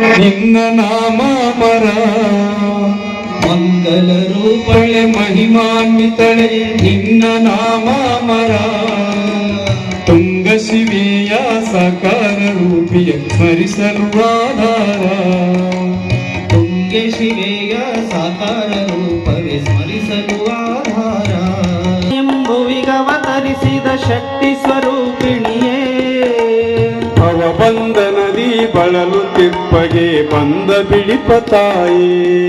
ನಿನ್ನ ನಾಮ ಮರ ಮಂಗಲ ರೂಪಳೆ ಮಹಿಮಾನ್ವಿತಳೆ ನಿನ್ನ ನಾಮ ಮರ ತುಂಗ ಶಿವೆಯ ಸಾಕಾರ ರೂಪಿಯ ಸ್ಮರಿಸಲು ಆಧಾರ. ತುಂಗ ಶಿವೆಯ ಸಾಕಾರ ರೂಪವೇ ಸ್ಮರಿಸಲು ಆಧಾರ. ಎಂಬುವಿಗವತರಿಸಿದ ಶಕ್ತಿ ಸ್ವರೂಪಿಣಿಯೇ. ಭವಬಂಧನದಿ ಬಳಲು ತಿಪ್ಪಗೆ ಬಂದ ಬಿಳಿಪ ತಾಯೇ.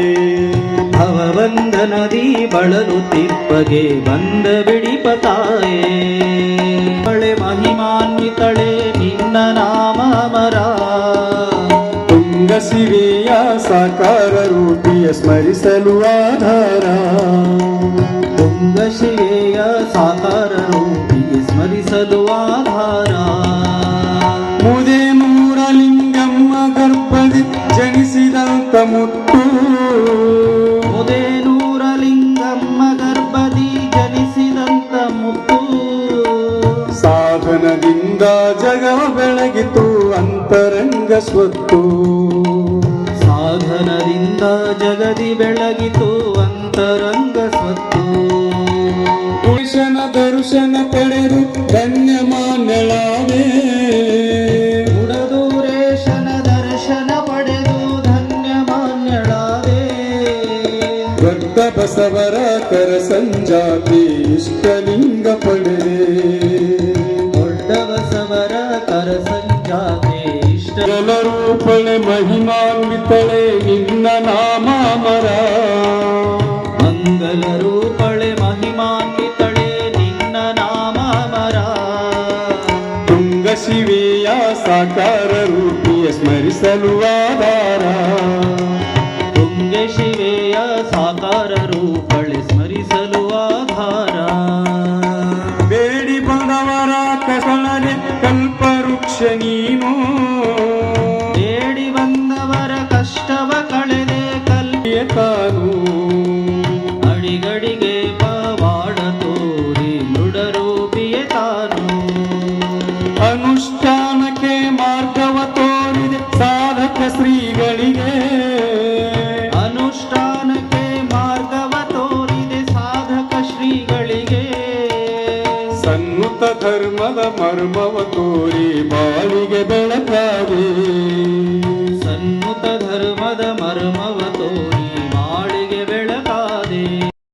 ಭವಬಂಧನದಿ ಬಳಲು ತಿಪ್ಪಗೆ ಬಂದ ಬಿಡಿಪತಾಯೇ ಬಳೆ ಮಹಿಮಾನ್ವಿತಳೆ ನಿನ್ನ ನಾಮ ಮರ. ತುಂಗಸಿರಿಯ ಸಾಕಾರ ರೂಪಿಯ ಸ್ಮರಿಸಲು ಆಧಾರ. ತುಂಗಶಿವೆಯ ಸಾಕಾರ ರೂಪಿಯ ಸ್ಮರಿಸಲು ಆಧಾರ. ಮುತ್ತು. ಮುದೇನೂರ ಲಿಂಗಮ್ಮ ಗರ್ಭದಿ ಜನಿಸಿದಂತ ಮುತ್ತು. ಸಾಧನದಿಂದ ಜಗವ ಬೆಳಗಿತು ಅಂತರಂಗ ಸ್ವತ್ತು. ಸಾಧನದಿಂದ ಜಗದಿ ಬೆಳಗಿತು ಅಂತರಂಗ ಸ್ವತ್ತು. ಪುರುಷನ ದರ್ಶನ ಪಡೆದು ಬಸವರ ಕರ ಸಂಜಾತಿ ಇಷ್ಟಲಿಂಗ ಪಡೆದೆ ದೊಡ್ಡ ಬಸವರ ಕರ ಸಂಜಾತಿ ಇಷ್ಟ ರೂಪಣೆ ಮಹಿಮಾನ್ವಿತಳೆ ನಿನ್ನ ನಾಮ ಮರ. ಮಂಗಲ ರೂಪಳೆ ಮಹಿಮಾನ್ವಿತಳೆ ನಿನ್ನ ನಾಮ ಮರ. ತುಂಗ ಶಿವೆಯ ಸಾಕಾರ ರೂಪಿಯ ಸ್ಮರಿಸಲು ಆಧಾರ. ಆಧಾರ ಬೇಡಿ ಬಂದವರ ಕಸಳನೆ ಕಲ್ಪವೃಕ್ಷ ನೀನು ಬೇಡಿ ಬಂದವರ ಕಷ್ಟವ ಕಳೆದೆ ಕಲ್ಪಿಯ ತಾನು ಧರ್ಮದ ಮರ್ಮವ ತೋರಿ ಬಾಳಿಗೆ ಬೆಳಕಾಗಿ. ಸನ್ನುತ ಧರ್ಮದ ಮರ್ಮವ